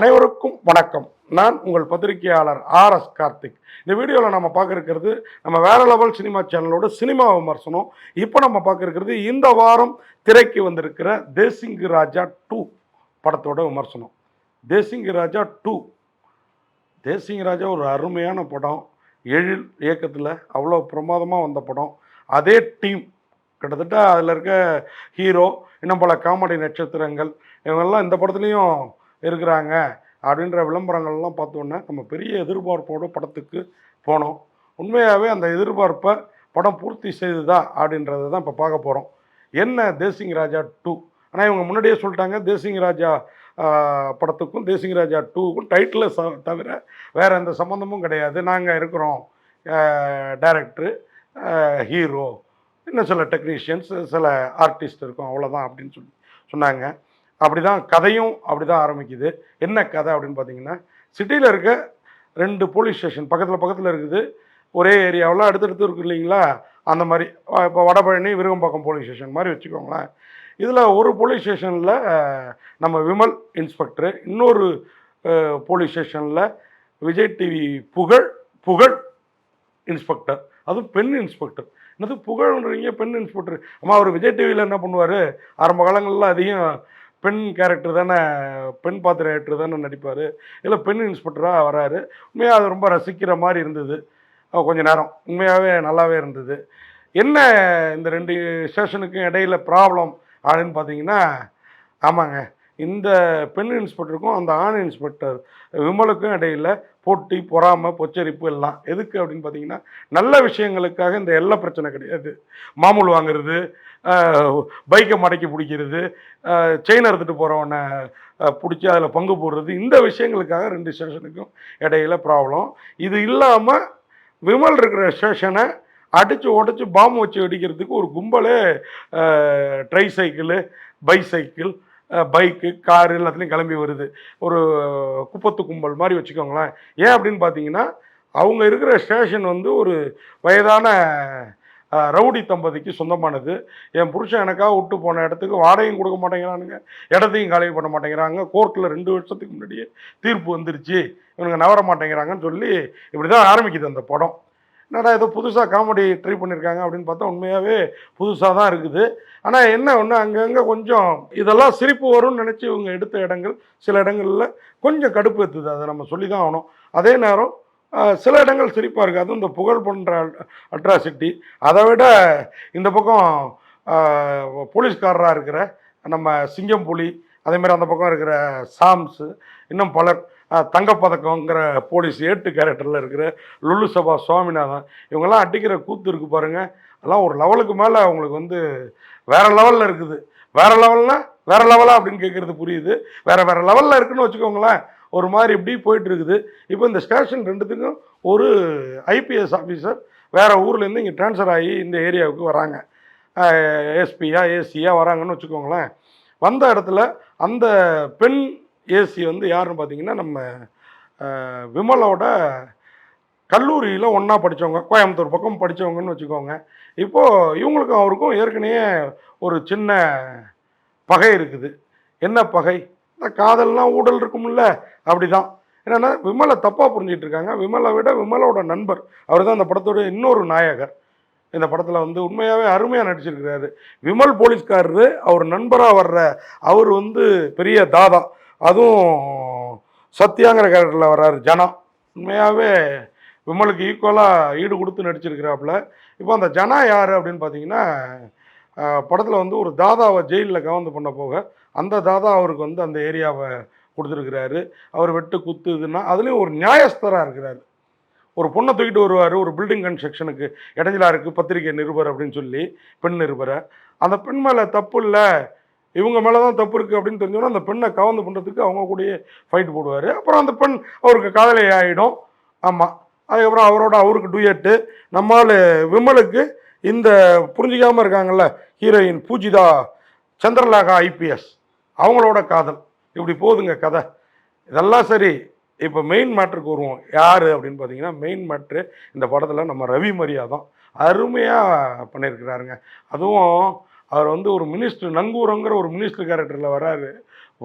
அனைவருக்கும் வணக்கம். நான் உங்கள் பத்திரிகையாளர் ஆர் எஸ் கார்த்திக். இந்த வீடியோவில் நம்ம பார்க்குறது நம்ம வேற லெவல் சினிமா சேனலோட சினிமா விமர்சனம். இப்போ நம்ம பார்க்குறது இந்த வாரம் திரைக்கு வந்திருக்கிற தேசிங்கு ராஜா டூ படத்தோட விமர்சனம். தேசிங்கு ராஜா டூ. தேசிங்கு ராஜா ஒரு அருமையான படம். எழில் இயக்கத்தில் அவ்வளோ பிரமாதமாக வந்த படம். அதே டீம் கிட்டத்தட்ட அதில் இருக்க ஹீரோ இன்னும் பல காமெடி நட்சத்திரங்கள் இவங்கெல்லாம் இந்த படத்துலையும் இருக்கிறாங்க அப்படின்ற விளம்பரங்கள்லாம் பார்த்தோன்னே நம்ம பெரிய எதிர்பார்ப்போட படத்துக்கு போனோம். உண்மையாகவே அந்த எதிர்பார்ப்பை படம் பூர்த்தி செய்துதா அப்படின்றத தான் இப்போ பார்க்க போகிறோம் என்ன தேசிங் ராஜா டூ? ஆனால் இவங்க முன்னாடியே சொல்லிட்டாங்க தேசிங் ராஜா படத்துக்கும் தேசிங் ராஜா டூக்கும் டைட்டில் ச தவிர வேறு எந்த சம்மந்தமும் கிடையாது. நாங்கள் இருக்கிறோம் டைரக்டரு ஹீரோ இன்னும் சில டெக்னீஷியன்ஸ் சில ஆர்டிஸ்ட் இருக்கும் அவ்வளோதான் அப்படின்னு சொல்லி சொன்னாங்க. அப்படி தான் கதையும் அப்படி தான் ஆரம்பிக்குது. என்ன கதை அப்படின்னு பார்த்தீங்கன்னா சிட்டியில் இருக்க ரெண்டு போலீஸ் ஸ்டேஷன் பக்கத்தில் பக்கத்தில் இருக்குது. ஒரே ஏரியாவில் அடுத்தடுத்து இருக்கு இல்லைங்களா? அந்த மாதிரி இப்போ வடபழனி விருகம்பாக்கம் போலீஸ் ஸ்டேஷன் மாதிரி வச்சுக்கோங்களேன். இதில் ஒரு போலீஸ் ஸ்டேஷனில் நம்ம விமல் இன்ஸ்பெக்டரு இன்னொரு போலீஸ் ஸ்டேஷனில் விஜய் டிவி புகழ் புகழ் இன்ஸ்பெக்டர் அதுவும் பெண் இன்ஸ்பெக்டர் என்னது புகழ்ன்றீங்க பெண் இன்ஸ்பெக்டர் அம்மா அவர் விஜய் டிவியில் என்ன பண்ணுவார்? ஆரம்ப காலங்களில் அதிகம் பெண் கேரக்டர் தானே பெண் பாத்திர ஏற்று தானே நடிப்பார். இல்லை பெண் இன்ஸ்பெக்டராக வராரு. உண்மையாக அது ரொம்ப ரசிக்கிற மாதிரி இருந்தது. கொஞ்சம் கொஞ்ச நேரம். உண்மையாகவே நல்லாவே இருந்தது. என்ன இந்த ரெண்டு ஸ்டேஷனுக்கும் இடையில ப்ராப்ளம் அப்படின்னு பார்த்தீங்கன்னா ஆமாங்க. இந்த பெண் இன்ஸ்பெக்டருக்கும் அந்த ஆண் இன்ஸ்பெக்டர் விமலுக்கும் இடையில போட்டி பொறாமை பொச்சரிப்பு எல்லாம். எதுக்கு அப்படின்னு பார்த்தீங்கன்னா நல்ல விஷயங்களுக்காக இந்த எல்லை பிரச்சனை கிடையாது. மாமூல் வாங்குறது பைக்கை மடக்கி பிடிக்கிறது செயின் அறுத்துட்டு போகிறவனை பிடிச்சி அதில் பங்கு போடுறது இந்த விஷயங்களுக்காக ரெண்டு ஸ்டேஷனுக்கும் இடையில ப்ராப்ளம் இது இல்லாமல் விமல் இருக்கிற ஸ்டேஷனை அடித்து உடச்சி பாம்பு வச்சு வெடிக்கிறதுக்கு ஒரு கும்பலே tricycle bicycle bike car எல்லாத்துலேயும் கிளம்பி வருது. ஒரு குப்பத்து கும்பல் மாதிரி வச்சுக்கோங்களேன். ஏன் அப்படின்னு பார்த்தீங்கன்னா அவங்க இருக்கிற ஸ்டேஷன் வந்து ஒரு வயதான ரவுடி தம்பதிக்கு சொந்தமானது. என் புருஷன் எனக்காக விட்டு போன இடத்துக்கு வாடகையும் கொடுக்க மாட்டேங்கிறானுங்க இடத்தையும் காலி பண்ண மாட்டேங்கிறாங்க. கோர்ட்டில் ரெண்டு வருஷத்துக்கு முன்னாடியே தீர்ப்பு வந்துருச்சு. இவனுங்க நவர மாட்டேங்கிறாங்கன்னு சொல்லி இப்படி தான் ஆரம்பிக்குது அந்த படம். என்னடா ஏதோ புதுசாக காமெடி ட்ரை பண்ணியிருக்காங்க அப்படின்னு பார்த்தா உண்மையாகவே புதுசாக தான் இருக்குது. ஆனால் என்ன ஒன்று அங்கங்கே கொஞ்சம் இதெல்லாம் சிரிப்பு வரும்னு நினச்சி இவங்க எடுத்த இடங்கள் சில இடங்களில் கொஞ்சம் கடுப்பு ஏற்றுது அதை நம்ம சொல்லி தான் ஆகணும். அதே நேரம் சில இடங்கள் சிரிப்பாக இருக்குது அதுவும் இந்த புகழ் போன்ற அட்ராசிட்டி. அதை விட இந்த பக்கம் போலீஸ்காரராக இருக்கிற நம்ம சிங்கம் புலி அதேமாதிரி அந்த பக்கம் இருக்கிற சாம்ஸு இன்னும் பலர் தங்கப்பதக்கங்கிற போலீஸ் ஏட்டு கேரக்டரில் இருக்கிற லுல்லு சபா சுவாமிநாதன் இவங்கெல்லாம் அடிக்கிற கூத்து இருக்குது பாருங்கள் அதெல்லாம் ஒரு லெவலுக்கு மேலே அவங்களுக்கு வந்து வேற லெவலில் இருக்குது. வேற லெவல்னால் வேறு லெவலாக அப்படின்னு கேட்குறது புரியுது. வேறு வேறு லெவலில் இருக்குன்னு வச்சுக்கோங்களேன். ஒரு மாதிரி இப்படி போயிட்டு இருக்குது இப்போ இந்த ஸ்டேஷன் ரெண்டுத்துக்கும் ஒரு ஐபிஎஸ் ஆஃபீஸர் வேறு ஊர்லேருந்து இங்கே ட்ரான்ஸ்ஃபர் ஆகி இந்த ஏரியாவுக்கு வராங்க. எஸ்பியா ஏசியா வராங்கன்னு வச்சுக்கோங்களேன். வந்த இடத்துல அந்த பெண் ஏசி வந்து யாருன்னு பார்த்தீங்கன்னா நம்ம விமலோட கல்லூரியில் ஒன்றா படித்தவங்க கோயம்புத்தூர் பக்கம் படித்தவங்கன்னு வச்சுக்கோங்க. இப்போது இவங்களுக்கும் அவருக்கும் ஏற்கனவே ஒரு சின்ன பகை இருக்குது. என்ன பகை? காதல்லாம் ஊடல் இருக்கும்ல அப்படி தான் என்னென்னா விமலை தப்பாக புரிஞ்சிட்டு இருக்காங்க விமலை விட விமலோட நண்பர். அவர் தான் இந்த படத்தோட இன்னொரு நாயகர். இந்த படத்தில் வந்து உண்மையாகவே அருமையாக நடிச்சிருக்கிறாரு. விமல் போலீஸ்காரரு அவர் நண்பராக வர்ற அவர் வந்து பெரிய தாதா. அதுவும் சத்யாங்கிற கேரக்டரில் வர்றாரு ஜனா. உண்மையாகவே விமலுக்கு ஈக்குவலாக ஈடு கொடுத்து நடிச்சிருக்கிறாப்புல. இப்போ அந்த ஜனா யார் அப்படின்னு பார்த்தீங்கன்னா படத்தில் வந்து ஒரு தாதாவை ஜெயிலில் கவர்ந்து பண்ண போக அந்த தாதா அவருக்கு வந்து அந்த ஏரியாவை கொடுத்துருக்கிறாரு. அவர் வெட்டு குத்து இதுன்னா அதுலேயும் ஒரு நியாயஸ்தராக இருக்கிறாரு. ஒரு பொண்ணை தூக்கிட்டு வருவார் ஒரு பில்டிங் கன்ஸ்ட்ரக்ஷனுக்கு இடைஞ்சலாக இருக்குது பத்திரிகை நிருபர் அப்படின்னு சொல்லி பெண் நிருபரை. அந்த பெண் மேலே தப்பு இல்லை இவங்க மேலே தான் தப்பு இருக்குது அப்படின்னு தெரிஞ்சோன்னா அந்த பெண்ணை கவர்ந்து பண்ணுறதுக்கு அவங்க கூடயே ஃபைட் போடுவார். அப்புறம் அந்த பெண் அவருக்கு காதலை ஆகிடும் ஆமாம் அதுக்கப்புறம் அவரோட அவருக்கு டூயட்டு நம்மால் விமலுக்கு இந்த புரிஞ்சிக்காமல் இருக்காங்கல்ல ஹீரோயின் பூஜிதா சந்திரலாகா ஐபிஎஸ் அவங்களோட காதல். இப்படி போகுதுங்க கதை. இதெல்லாம் சரி இப்போ மெயின் மேட்ருக்கு வருவோம். யார் அப்படின்னு பார்த்தீங்கன்னா மெயின் மேட்ரு இந்த படத்தில் நம்ம ரவி மரியா தான். அருமையாக பண்ணியிருக்கிறாருங்க. அதுவும் அவர் வந்து ஒரு மினிஸ்டர் நங்கூரங்கிற ஒரு மினிஸ்டர் கேரக்டரில் வராரு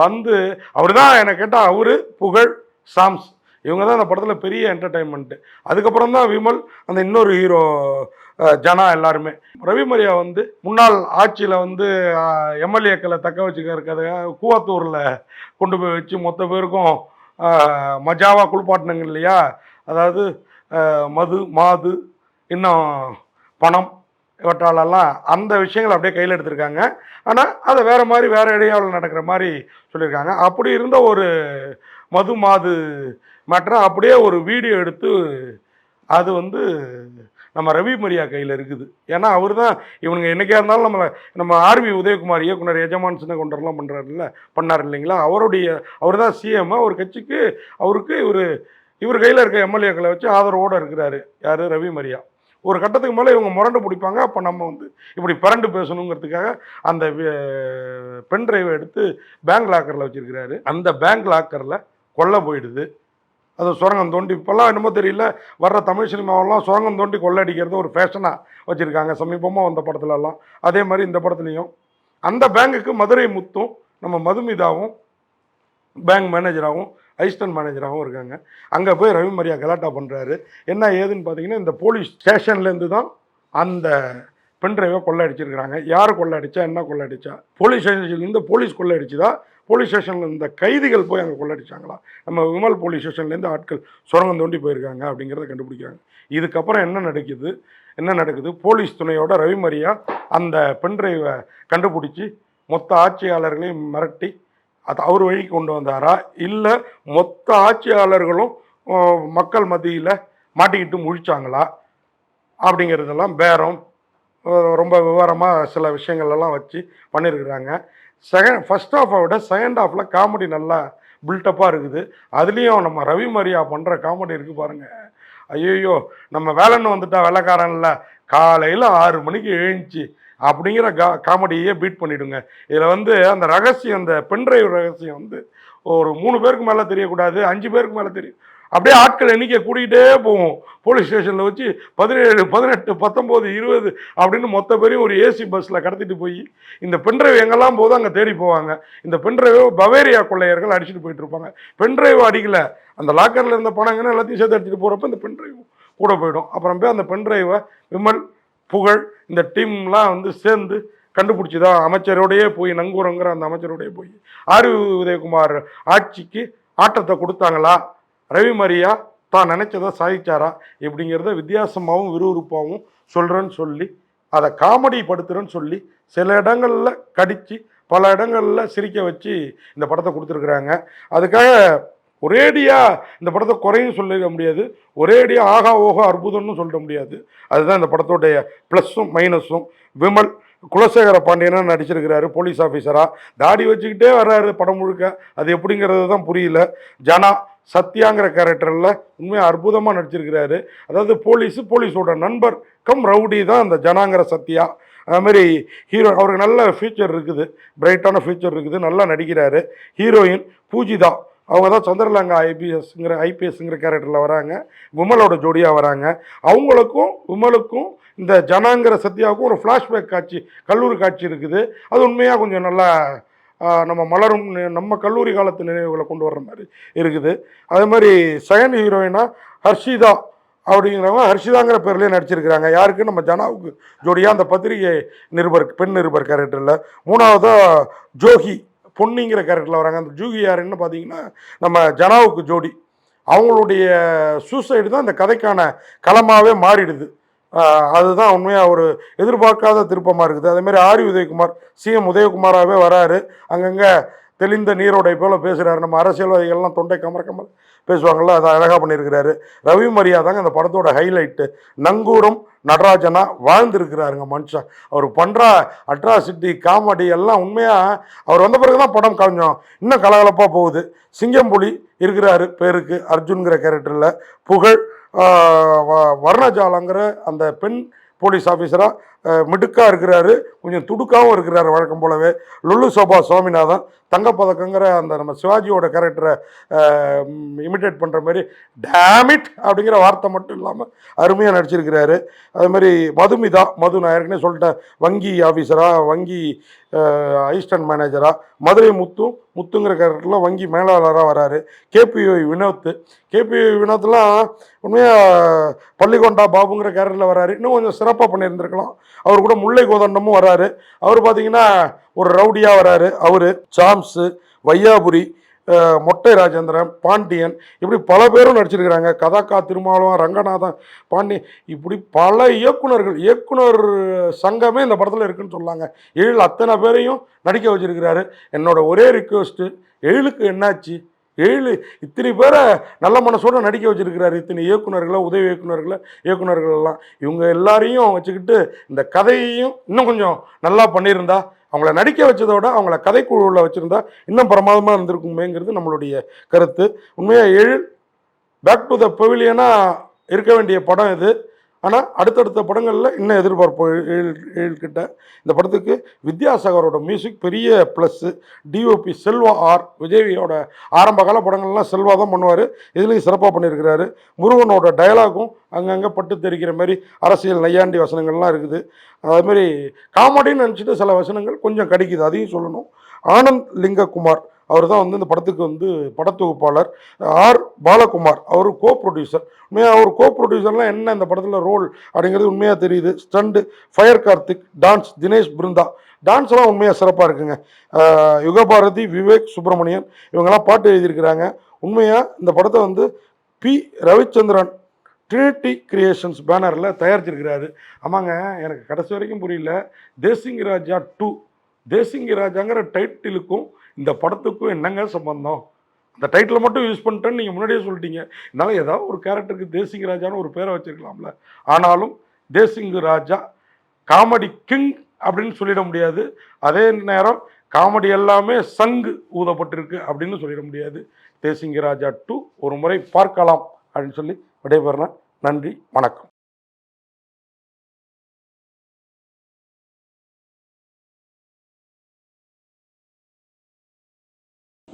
வந்து அவர் தான் என்னை கேட்டால் அவர் புகழ் சாம்ஸ். இவங்க தான் அந்த படத்தில் பெரிய என்டர்டைன்மெண்ட்டு அதுக்கப்புறம் தான் விமல் அந்த இன்னொரு ஹீரோ ஜனா எல்லாருமே. ரவிமரியா வந்து முன்னாள் ஆட்சியில் வந்து எம்எல்ஏக்களை தக்க வச்சுக்கிறதுக்காக கூவத்தூரில் கொண்டு போய் வச்சு மொத்த பேருக்கும் மஜாவாக குளிப்பாட்டினுங்க குளிப்பாட்டினாங்க இல்லையா? அதாவது மது மாது இன்னும் பணம் இவற்றாலெல்லாம் அந்த விஷயங்களை அப்படியே கையில் எடுத்திருக்காங்க. ஆனால் அதை வேறு மாதிரி வேறு ஏரியாவில் நடக்கிற மாதிரி சொல்லியிருக்காங்க. அப்படி இருந்த ஒரு மது மாது மற்ற அப்படியே ஒரு வீடியோ எடுத்து அது வந்து நம்ம ரவி மரியா கையில் இருக்குது. ஏன்னா அவர் தான் இவனுங்க என்றைக்கா இருந்தாலும் நம்மளை நம்ம ஆர்வி உதயகுமார் இயக்குனர் எஜமான் சின்ன கொண்டர்லாம் பண்ணுறாருல்ல பண்ணார் இல்லைங்களா? அவருடைய அவர் தான் சிஎம் அவர் கட்சிக்கு அவருக்கு இவர் இவர் கையில் இருக்க எம்எல்ஏக்களை வச்சு ஆதரவோடு இருக்கிறாரு. யார்? ரவி மரியா. ஒரு கட்டத்துக்கு மேலே இவங்க முரண்டு பிடிப்பாங்க. அப்போ நம்ம வந்து இப்படி பிறண்டு பேசணுங்கிறதுக்காக அந்த பென் டிரைவை எடுத்து பேங்க் லாக்கரில் வச்சிருக்கிறாரு. அந்த பேங்க் லாக்கரில் கொல்ல போயிடுது. அது சுரங்கம் தோண்டி இப்போல்லாம் என்னமோ தெரியல வர்ற தமிழ் சினிமாவெல்லாம் சுரங்கம் தோண்டி கொள்ளடிக்கிறது ஒரு ஃபேஷனாக வச்சுருக்காங்க. சமீபமாக வந்த படத்துலலாம். அதே மாதிரி இந்த படத்துலையும். அந்த பேங்குக்கு மதுரை முத்தும் நம்ம மதுமிதாவும் பேங்க் மேனேஜராகவும் அசிஸ்டன்ட் மேனேஜராகவும் இருக்காங்க. அங்கே போய் ரவி மரியா கலாட்டா பண்ணுறாரு என்ன ஏதுன்னு பார்த்தீங்கன்னா இந்த போலீஸ் ஸ்டேஷன்லேருந்து தான் அந்த பென் டிரைவை கொள்ளடிச்சிருக்கிறாங்க. யார் கொள்ளடிச்சா என்ன கொள்ளடிச்சா? போலீஸ் ஸ்டேஷன்லேருந்து போலீஸ் கொள்ளடிச்சுதா? போலீஸ் ஸ்டேஷனில் இருந்த கைதிகள் போய் அங்கே கொள்ளடிச்சாங்களா? நம்ம விமல் போலீஸ் ஸ்டேஷன்லேருந்து ஆட்கள் சுரங்கம் தோண்டி போயிருக்காங்க அப்படிங்கிறத கண்டுபிடிக்கிறாங்க. இதுக்கப்புறம் என்ன நடக்குது? என்ன நடக்குது? போலீஸ் துணையோட ரவிமரியா அந்த பென்ட்ரைவை கண்டுபிடிச்சி மொத்த ஆட்சியாளர்களையும் மிரட்டி அது அவர் வழிக்கு கொண்டு வந்தாரா? இல்லை மொத்த ஆட்சியாளர்களும் மக்கள் மத்தியில் மாட்டிக்கிட்டு முழிச்சாங்களா? அப்படிங்கிறதெல்லாம் பேரம் ரொம்ப விவரமாக சில விஷயங்கள் எல்லாம் வச்சு பண்ணியிருக்கிறாங்க செகண்ட் ஃபஸ்ட் ஹாஃபை விட செகண்ட் ஹாஃபில் காமெடி நல்லா பில்டப்பாக இருக்குது. அதுலேயும் நம்ம ரவி மரியா பண்ணுற காமெடி இருக்குது பாருங்கள் ஐயோ நம்ம வேலைன்னு வந்துட்டா வேலைக்காரன்ல. காலையில் ஆறு மணிக்கு எழுந்துச்சு. அப்படிங்கிற கா காமெடியே பீட் பண்ணிவிடுங்க இதில் வந்து அந்த ரகசியம் அந்த பென்ட்ரைவ் ரகசியம் வந்து ஒரு மூணு பேருக்கு மேலே தெரியக்கூடாது அஞ்சு பேருக்கு மேலே தெரியும். அப்படியே ஆட்கள் எண்ணிக்கை கூட்டிகிட்டே போவோம் போலீஸ் ஸ்டேஷனில் வச்சு பதினேழு பதினெட்டு பத்தொம்போது இருபது அப்படின்னு மொத்த பேரையும் ஒரு ஏசி பஸ்ஸில் கடத்திட்டு போய் இந்த பென்ட்ரைவ் எங்கெல்லாம் போதோ அங்கே தேடி போவாங்க. இந்த பென்ட்ரைவை பவேரியா கொள்ளையர்கள் அடிச்சுட்டு போயிட்டு இருப்பாங்க. பென்ட்ரைவ் அடிக்கல. அந்த லாக்கரில் இருந்த பணங்கன்னு எல்லாத்தையும் சேர்த்து எடுத்துகிட்டு போகிறப்ப இந்த பென்ட்ரைவ் கூட போயிடும். அப்புறம் போய் அந்த பென்ட்ரைவை விமல் புகழ் இந்த டீம்லாம் வந்து சேர்ந்து கண்டுபிடிச்சி தான் அமைச்சரோடையே போய் நங்கூரங்கிற அந்த அமைச்சரோடையே போய். ஆர்வி உதயகுமார் ஆட்சிக்கு ஆட்டத்தை கொடுத்தாங்களா? ரவி மரியா தான் நினைச்சதை சாதிச்சாரா? இப்படிங்கிறத வித்தியாசமாகவும் விறுவிறுப்பாகவும் சொல்கிறேன்னு சொல்லி அதை காமெடி படுத்துறேன்னு சொல்லி சில இடங்களில் கடித்து பல இடங்களில் சிரிக்க வச்சு இந்த படத்தை கொடுத்துருக்குறாங்க. அதுக்காக ஒரேடியாக இந்த படத்தை குறையும் சொல்லிட முடியாது. ஒரேடியாக ஆகா ஓகோ அற்புதம்னு சொல்லிட முடியாது. அதுதான் இந்த படத்தோடைய ப்ளஸ்ஸும் மைனஸும். விமல் குலசேகர பாண்டியனா நடிச்சிருக்கிறாரு போலீஸ் ஆஃபீஸராக தாடி வச்சுக்கிட்டே வர்றாரு படம் முழுக்க. அது எப்படிங்கிறது தான் புரியல. ஜனா சத்யாங்கிற கேரக்டரில் உண்மையாக அற்புதமாக நடிச்சிருக்கிறாரு. அதாவது போலீஸு போலீஸோட நண்பர் கம் ரவுடி தான் அந்த ஜனாங்கிற சத்யா. அதுமாரி ஹீரோ அவருக்கு நல்ல ஃபியூச்சர் இருக்குது. பிரைட்டான ஃபியூச்சர் இருக்குது. நல்லா நடிக்கிறாரு. ஹீரோயின் பூஜிதா. அவங்க தான் சந்திரலங்கா ஐபிஎஸ்ங்கிற ஐபிஎஸ்ங்கிற கேரக்டரில் வராங்க. விமலோட ஜோடியாக வராங்க. அவங்களுக்கும் விமலுக்கும் இந்த ஜனாங்கிற சத்யாவுக்கும் ஒரு ஃப்ளாஷ்பேக் காட்சி கல்லூரி காட்சி இருக்குது. அது உண்மையாக கொஞ்சம் நல்லா நம்ம மலரும் நம்ம கல்லூரி காலத்து நினைவுகளை கொண்டு வர்ற மாதிரி இருக்குது. அதே மாதிரி செகண்ட் ஹீரோயினாக ஹர்ஷிதா அப்படிங்கிறவங்க ஹர்ஷிதாங்கிற பேர்லேயே நடிச்சிருக்கிறாங்க. யாருக்கு? நம்ம ஜனாவுக்கு ஜோடியாக அந்த பத்திரிகை நிருபர் பெண் நிருபர் கேரக்டரில் மூணாவதாக ஜோஹி பொன்னிங்கிற கேரக்டரில் வராங்க. அந்த ஜூகி யாருன்னு பார்த்தீங்கன்னா நம்ம ஜனாவுக்கு ஜோடி. அவங்களுடைய சூசைடு தான் இந்த கதைக்கான களமாகவே மாறிடுது. அதுதான் உண்மையாக ஒரு எதிர்பார்க்காத திருப்பமாக இருக்குது. அதேமாதிரி ஆரி உதயகுமார் சிஎம் உதயகுமாராகவே வராரு. அங்கங்கே தெளிந்த நீரோடை போல பேசுகிறாரு நம்ம அரசியல்வாதிகள்லாம் தொண்டை கமர கமர பேசுவாங்கள்ல அதை அழகாக பண்ணியிருக்கிறாரு. ரவி மரியா தாங்க அந்த படத்தோட ஹைலைட்டு நங்கூரம் நடராஜனா வாழ்ந்திருக்கிறாருங்க மனுஷன் அவர் பண்ணுற அட்ராசிட்டி காமெடி எல்லாம் உண்மையாக அவர் வந்த பிறகு தான் படம் கொஞ்சம் இன்னும் கலகலப்பாக போகுது. சிங்கம்புலி இருக்கிறாரு பேருக்கு அர்ஜுன்கிற கேரக்டரில் புகழ் வ- வர்ணஜாலங்கிற அந்த பெண் போலீஸ் ஆஃபீஸராக மிடுக்காக இருக்கிறாரு கொஞ்சம் துடுக்காகவும் இருக்கிறாரு வழக்கம் போலவே. லுல்லு சோபா சுவாமிநாதன் தங்கப்பதக்கங்கிற அந்த நம்ம சிவாஜியோட கேரக்டரை இமிட்டேட் பண்ணுற மாதிரி டேமிட் அப்படிங்கிற வார்த்தை மட்டும் இல்லாமல் அருமையாக நடிச்சிருக்கிறாரு. அது மாதிரி மதுமிதா மது நான் ஏற்கனவே சொல்லிட்டேன் வங்கி ஆஃபீஸராக வங்கி அசிஸ்டன்ட் மேனேஜராக மதுரை முத்து முத்துங்கிற கேரக்டரில் வங்கி மேலாளராக வராரு. கேபிஒய் வினோத். கேபிஒய் வினோத்லாம் உண்மையாக பள்ளிக்கொண்டா பாபுங்கிற கேரக்டரில் வராரு. இன்னும் கொஞ்சம் சிறப்பாக பண்ணியிருந்திருக்கலாம். அவர் கூட முல்லை கோதண்டமும் வராரு. அவர் பார்த்தீங்கன்னா ஒரு ரவுடியாக வராரு. அவர் சாம்ஸு வையாபுரி மொட்டை ராஜேந்திரன் பாண்டியன் இப்படி பல பேரும் நடிச்சிருக்கிறாங்க. கதாக்கா திருமாவளவன் ரங்கநாதன் பாண்டி இப்படி பல இயக்குனர்கள் இயக்குனர் சங்கமே இந்த படத்தில் இருக்குன்னு சொல்லாங்க எழில் அத்தனை பேரையும் நடிக்க வச்சிருக்கிறாரு. என்னோட ஒரே ரிக்வெஸ்ட்டு எழிலுக்கு என்னாச்சு? ஏழு இத்தனை பேரை நல்ல மனசோட நடிக்க வச்சிருக்கிறாரு. இத்தனை இயக்குனர்களை உதவி இயக்குநர்களை இயக்குனர்கள் எல்லாம் இவங்க எல்லாரையும் வச்சுக்கிட்டு இந்த கதையையும் இன்னும் கொஞ்சம் நல்லா பண்ணியிருந்தா அவங்கள நடிக்க வச்சதோட அவங்கள கதைக்குழுவில் வச்சுருந்தா இன்னும் பிரமாதமாக இருந்திருக்குமேங்கிறது நம்மளுடைய கருத்து. உண்மையாக எழில் பேக் டு த பெவிலியனாக இருக்க வேண்டிய படம் இது. ஆனால் அடுத்தடுத்த படங்களில் இன்னும் எதிர்பார்ப்பு கிட்ட. இந்த படத்துக்கு வித்யாசாகரோட மியூசிக் பெரிய ப்ளஸ்ஸு டிஓபி செல்வா ஆர் விஜயோட ஆரம்பகால படங்கள்லாம் செல்வா தான் பண்ணுவார். இதுலேயும் சிறப்பாக பண்ணியிருக்கிறாரு. முருகனோட டயலாகும் அங்கங்கே பட்டு தெரிக்கிற மாதிரி அரசியல் நையாண்டி வசனங்கள்லாம் இருக்குது. அதுமாரி காமெடின்னு நினச்சிட்டு சில வசனங்கள் கொஞ்சம் கிடைக்குது அதையும் சொல்லணும். ஆனந்த் லிங்ககுமார் அவர் தான் வந்து இந்த படத்துக்கு வந்து படத்தொகுப்பாளர். ஆர். பாலகுமார் அவர் கோ ப்ரொடியூசர் உண்மையாக அவர் கோ ப்ரொடியூசர்லாம் என்ன இந்த படத்தில் ரோல் அப்படிங்கிறது உண்மையாக தெரியுது. Stunt fire Karthik dance Dinesh Brinda. டான்ஸ்லாம் உண்மையாக சிறப்பாக இருக்குங்க. யுகபாரதி விவேக் சுப்பிரமணியன் இவங்கெல்லாம் பாட்டு எழுதியிருக்கிறாங்க. உண்மையாக இந்த படத்தை வந்து பி. ரவிச்சந்திரன் ட்ரினிட்டி கிரியேஷன்ஸ் பேனரில் தயாரிச்சிருக்கிறாரு. ஆமாங்க எனக்கு கடைசி வரைக்கும் புரியல. தேசிங் ராஜா டூ தேசிங் ராஜாங்கிற டைட்டிலுக்கும் இந்த படத்துக்கும் என்னங்க சம்பந்தம்? அந்த டைட்டில் மட்டும் யூஸ் பண்ணிட்டேன்னு நீங்கள் முன்னாடியே சொல்லிட்டீங்க. இருந்தாலும் ஏதாவது ஒரு கேரக்டருக்கு தேசிங் ராஜான்னு ஒரு பேரை வச்சிருக்கலாம்ல. ஆனாலும் தேசிங் ராஜா காமெடி கிங் அப்படின்னு சொல்லிட முடியாது. அதே நேரம் காமெடி எல்லாமே சங்கு ஊதப்பட்டிருக்கு அப்படின்னு சொல்லிட முடியாது. தேசிங்க ராஜா டூ ஒரு முறை பார்க்கலாம் அப்படின்னு சொல்லி விடைபெறேன். நன்றி வணக்கம்.